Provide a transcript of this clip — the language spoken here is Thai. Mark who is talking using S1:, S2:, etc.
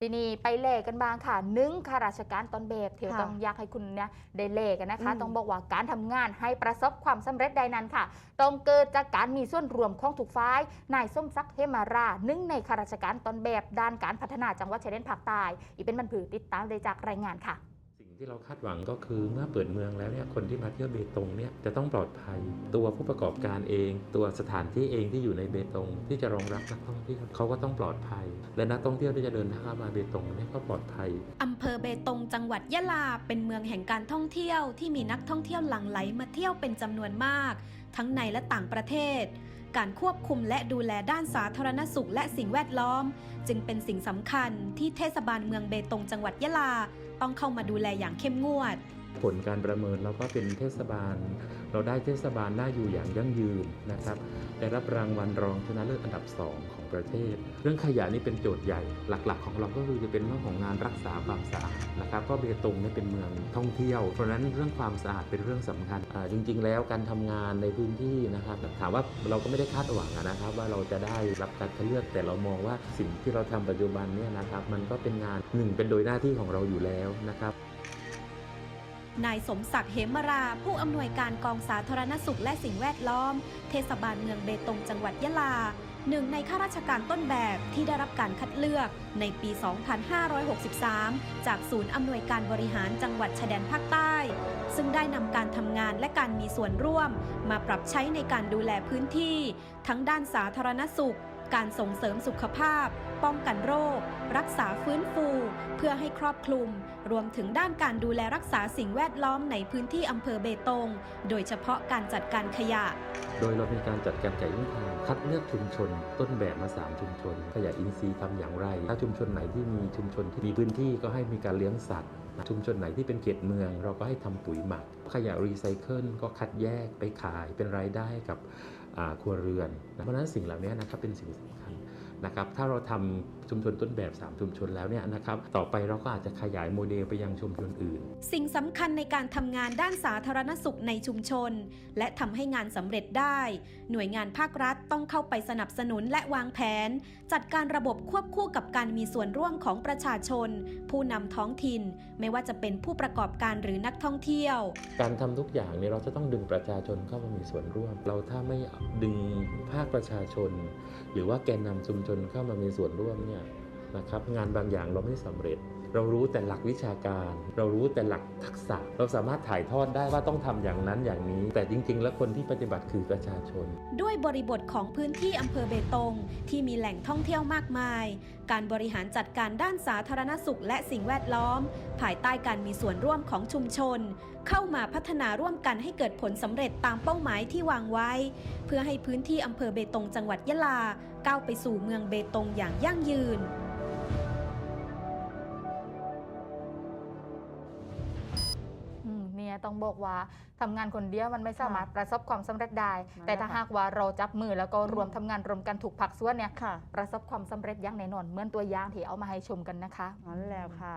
S1: ทีนี้ไปเล่กันบ้างค่ะหนึ่งข้าราชการตอนแบบเที่ยว
S2: ค่ะ
S1: ต้องอยากให้คุณเนี่ยได้เล่กันนะคะ
S2: อืม
S1: ต้องบอกว่าการทำงานให้ประสบความสำเร็จใดนั้นค่ะ ต้องเกิดจากการมีส่วนรวมของทุกฝ่ายนายส้มซักดิ์เฮมาราหนึ่งในข้าราชการตอนแบบด้านการพัฒนาจังหวัดชายแดนภาคใต้อีกเป็นบรรพือติดตามได้จากรายงานค่ะ
S3: สิ่ง ที่เราคาดหวังก็คือเมื่อเปิดเมืองแล้วเนี่ยคนที่มาเที่ยวเบตงเนี่ยจะต้องปลอดภัยตัวผู้ประกอบการเอง ตัวสถานที่เองที่อยู่ในเบตง ที่จะรองรับนักท่องเที่ยวเขาก็ต้องปลอดภัย และนักท่องเที่ยวที่จะเดินทางมาเบตงเนี่ยก็ปลอดภัย
S4: อำเภอเบตงจังหวัดยะลา เป็นเมืองแห่งการท่องเที่ยวที่มีนักท่องเที่ยวหลั่งไหลมาเที่ยวเป็นจำนวนมาก ทั้งในและต่างประเทศ การควบคุมและดูแลด้านสาธารณสุขและสิ่งแวดล้อม จึงเป็นสิ่งสำคัญที่เทศบาลเมืองเบตงจังหวัดยะลา ต้องเข้ามาดูแลอย่างเข้มงวด
S3: ผลการประเมินเราก็เป็นเทศบาล เราได้เทศบาลน่าอยู่อย่างยั่งยืนนะครับได้รับรางวัลรองชนะเลิศอันดับ 2 ของประเทศ เรื่องขยะนี่เป็นโจทย์ใหญ่หลัก ๆ ของเราก็คือจะเป็นเรื่องของงานรักษาความสะอาดนะครับเพราะเบตงนี่เป็นเมืองท่องเที่ยว เพราะนั้นเรื่องความสะอาดเป็นเรื่องสำคัญจริง ๆ แล้วการทำงานในพื้นที่นะครับถามว่าเราก็ไม่ได้คาดหวังนะครับ ว่าเราจะได้รับการคัดเลือกแต่เรามองว่าสิ่งที่เราทำปัจจุบันเนี่ยนะครับมันก็เป็นงานหนึ่งเป็นโดยหน้าที่ของเราอยู่แล้วนะครับ
S4: นายสมศักดิ์เหมรา ผู้อำนวยการกองสาธารณสุขและสิ่งแวดล้อม เทศบาลเมืองเบตงจังหวัดยะลา หนึ่งในข้าราชการต้นแบบที่ได้รับการคัดเลือกในปี 2563 จากศูนย์อำนวยการบริหารจังหวัดชายแดนภาคใต้ ซึ่งได้นำการทำงานและการมีส่วนร่วม มาปรับใช้ในการดูแลพื้นที่ ทั้งด้านสาธารณสุข การส่งเสริมสุขภาพ ป้องกันโรค รักษาฟื้นฟู พื่อให้ครอบคลุม รวมถึงด้านการดูแลรักษาสิ่งแวดล้อมในพื้นที่อำเภอเบตง โดยเฉพาะการจัดการขยะ
S3: โดยเรามีการจัดการไก่ยุ่งทางคัดเลือกชุมชน ต้นแบบมา 3 ชุมชน ขยะอินทรีย์ทำอย่างไร ถ้าชุมชนไหนที่มีชุมชนที่มีพื้นที่ก็ให้มีการเลี้ยงสัตว์ชุมชนไหนที่เป็นเขตเมือง เราก็ให้ทำปุ๋ยหมัก ขยะรีไซเคิลก็คัดแยกไปขายเป็นรายได้กับครัวเรือน เพราะฉะนั้นสิ่งเหล่านี้นะครับเป็นสิ่งสำคัญ นะครับถ้าเราทำชุมชนต้นแบบ 3 ชุมชนแล้วเนี่ยนะครับต่อไปเราก็อาจจะขยายโมเดลไปยังชุมชนอื่น
S4: สิ่งสำคัญในการทำงานด้านสาธารณสุขในชุมชน และทำให้งานสำเร็จได้ หน่วยงานภาครัฐต้องเข้าไปสนับสนุนและวางแผน จัดการระบบควบคู่กับการมีส่วนร่วมของประชาชน ผู้นำท้องถิ่น ไม่ว่าจะเป็นผู้ประกอบการหรือนักท่องเที่ยว
S3: การทำทุกอย่างเนี่ยเราจะต้องดึงประชาชนเข้ามามีส่วนร่วม เราถ้าไม่ดึงภาคประชาชน หรือว่าแกนนำชุมชนเข้ามามีส่วนร่วมเนี่ย นะครับงานบางอย่างเราไม่สำเร็จ เรารู้แต่หลักวิชาการ เรารู้แต่หลักทักษะ เราสามารถถ่ายทอดได้ว่าต้องทำอย่างนั้นอย่างนี้ แต่จริง ๆ แล้วคนที่ปฏิบัติคือประชาชน
S4: ด้วยบริบทของพื้นที่อำเภอเบตง ที่มีแหล่งท่องเที่ยวมากมาย การบริหารจัดการด้านสาธารณสุขและสิ่งแวดล้อม ภายใต้การมีส่วนร่วมของชุมชน เข้ามาพัฒนาร่วมกันให้เกิดผลสำเร็จตามเป้าหมายที่วางไว้ เพื่อให้พื้นที่อำเภอเบตงจังหวัดยะลาก้าวไปสู่เมืองเบตงอย่างยั่งยืน
S1: ต้องบอกว่าทำงานคนเดียวมันไม่สามารถ
S2: ค่ะ
S1: ประสบความสำเร็จได้
S2: นั่นแหละ
S1: แต่ถ้า
S2: ค่ะ
S1: หากว่าเราจับมือแล้วก็รวมทำงานรวมกันถูกผักส่วนเนี่ย
S2: ค่ะ
S1: ประสบความสำเร็จอย่างแน่นอนเหมือนตัวอย่างที่เอามาให้ชมกันนะคะ
S2: นั่นแล้วค่ะ